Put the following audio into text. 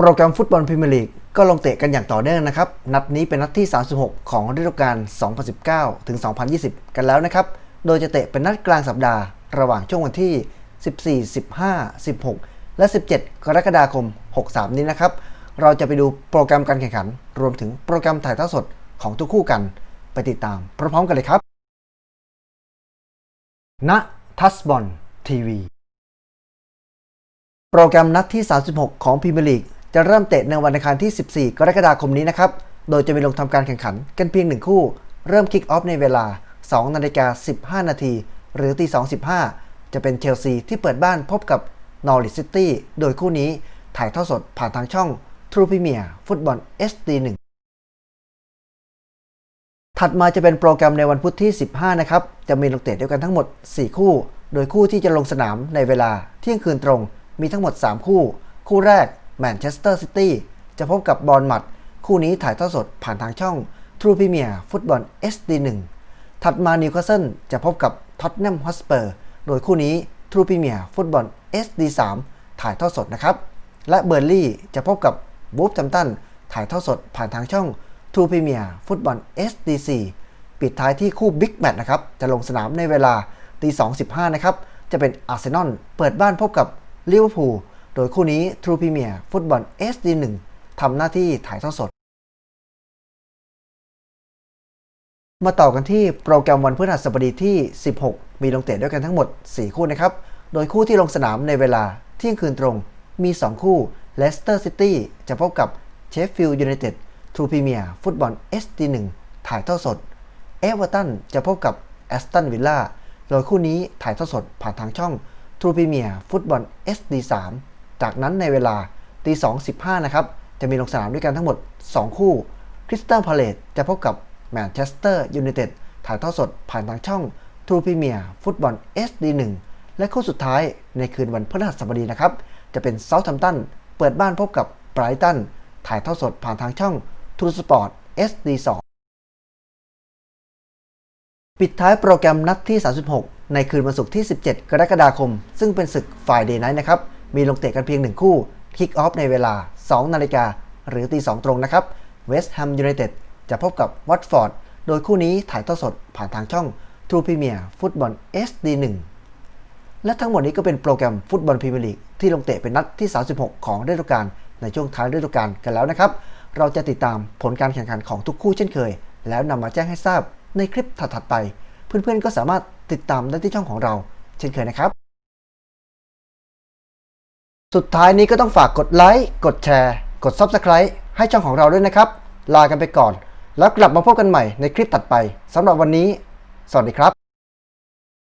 โปรแกรมฟุตบอลพรีเมียร์ลีกก็ลงเตะกันอย่างต่อเนื่องนะครับ นัดนี้เป็นนัดที่ 36 ของฤดูกาล 2019 ถึง 2020 กันแล้วนะครับ โดยจะเตะเป็นนัดกลางสัปดาห์ ระหว่างช่วงวันที่ 14 15 16 และ 17 กรกฎาคม 63 นี้นะครับ เราจะไปดูโปรแกรมการแข่งขัน รวมถึงโปรแกรมถ่ายทอดสดของทุกคู่กัน ไปติดตามพร้อมๆกันเลยครับ ณ ทัสบอลทีวี โปรแกรมนัดที่ 36 ของพรีเมียร์ลีก จะเริ่มเตะในวันอังคารที่ 14 กรกฎาคมนี้นะครับ โดยจะมีลงทำการแข่งขันกันเพียงหนึ่งคู่ เริ่มคิกออฟในเวลา 2 นาฬิกา 15 นาที หรือตี2.15 จะเป็นเชลซีที่เปิดบ้านพบกับนอริ t ซิตี้ โดยคู่นี้ถ่ายทอดสดผ่านทางช่อง True Premier ฟุตบอล SD 1 ถัดมาจะเป็นโปรแกรมในวันพุธที่ 15 นะครับ จะมีลงเตะด้วยกันทั้งหมด 4 คู่ โดยคู่ที่จะลงสนามในเวลาเที่ยงคืนตรง มีทั้งหมด 3 คู่ คู่แรก แมนเชสเตอร์ซิตี้จะพบกับบอลมัด คู่นี้ถ่ายทอดสดผ่านทางช่อง True Premier ฟุตบอล SD 1 ถัดมานิวคาสเซิลจะพบกับท็อตแนมฮอสเปอร์โดยคู่นี้ True Premier ฟุตบอล SD 3 ถ่ายทอดสดนะครับ และเบอร์ลี่จะพบกับบูฟจัมตันถ่ายทอดสดผ่านทางช่อง True Premier ฟุตบอล SDC ปิดท้ายที่คู่บิ๊กแมตช์นะครับ จะลงสนามในเวลาตี2.15นะครับ จะเป็นอาร์เซนอลเปิดบ้านพบกับลิเวอร์พูล โดยคู่นี้ True Premier ฟุตบอล SD1 ทำหน้าที่ถ่ายทอดสด มาต่อกันที่โปรแกรมวันพฤหัสบดีที่ 16 มีลงเตะด้วยกันทั้งหมด 4 คู่นะครับ โดยคู่ที่ลงสนามในเวลาเที่ยงคืนตรงมี 2 คู่เลสเตอร์ซิตี้จะพบกับเชฟฟิลด์ยูไนเต็ด True Premier ฟุตบอล SD1 ถ่ายทอดสด เอเวอร์ตันจะพบกับแอสตันวิลล่าโดยคู่นี้ถ่ายทอดสดผ่านทางช่อง True Premier ฟุตบอล SD3 จากนั้นในเวลาตี2.15นะครับ จะมีลงสนามด้วยกันทั้งหมด 2 คู่คริสตัลพาเลตจะพบกับแมนเชสเตอร์ยูไนเต็ดถ่ายทอดสดผ่านทางช่อง True Premier ฟุตบอล SD1 และคู่สุดท้ายในคืนวันพฤหัสบดีนะครับ จะเป็นเซาท์แฮมตันเปิดบ้านพบกับไบรตันถ่ายทอดสดผ่านทางช่อง True Sport SD2 ปิดท้ายโปรแกรมนัดที่ 36 ในคืนวันศุกร์ที่ 17 กรกฎาคม ซึ่งเป็นศึก Friday Night นะครับ มีลงเตะกันเพียง 1 คู่คิกออฟในเวลา 2 นาฬิกา หรือตี2ตรงนะครับ West Ham United จะพบกับวัตฟอร์ดโดยคู่นี้ถ่ายทอดสดผ่านทางช่อง True Premier ฟุตบอล SD1 และทั้งหมดนี้ก็เป็นโปรแกรมฟุตบอลพรีเมียร์ลีกที่ลงเตะเป็นนัดที่ 36 ของฤดูกาลในช่วงท้ายฤดูกาลกันแล้วนะครับ เราจะติดตามผลการแข่งขันของทุกคู่เช่นเคย แล้วนำมาแจ้งให้ทราบในคลิปถัดๆไป เพื่อนๆก็สามารถติดตามได้ที่ช่องของเรา เช่นเคยนะครับ สุดท้ายนี้ก็ต้องฝากกดไลค์ กดแชร์ กด Subscribe ให้ช่องของเราด้วยนะครับ ลากันไปก่อน แล้วกลับมาพบกันใหม่ในคลิปตัดไปสำหรับวันนี้ สวัสดีครับ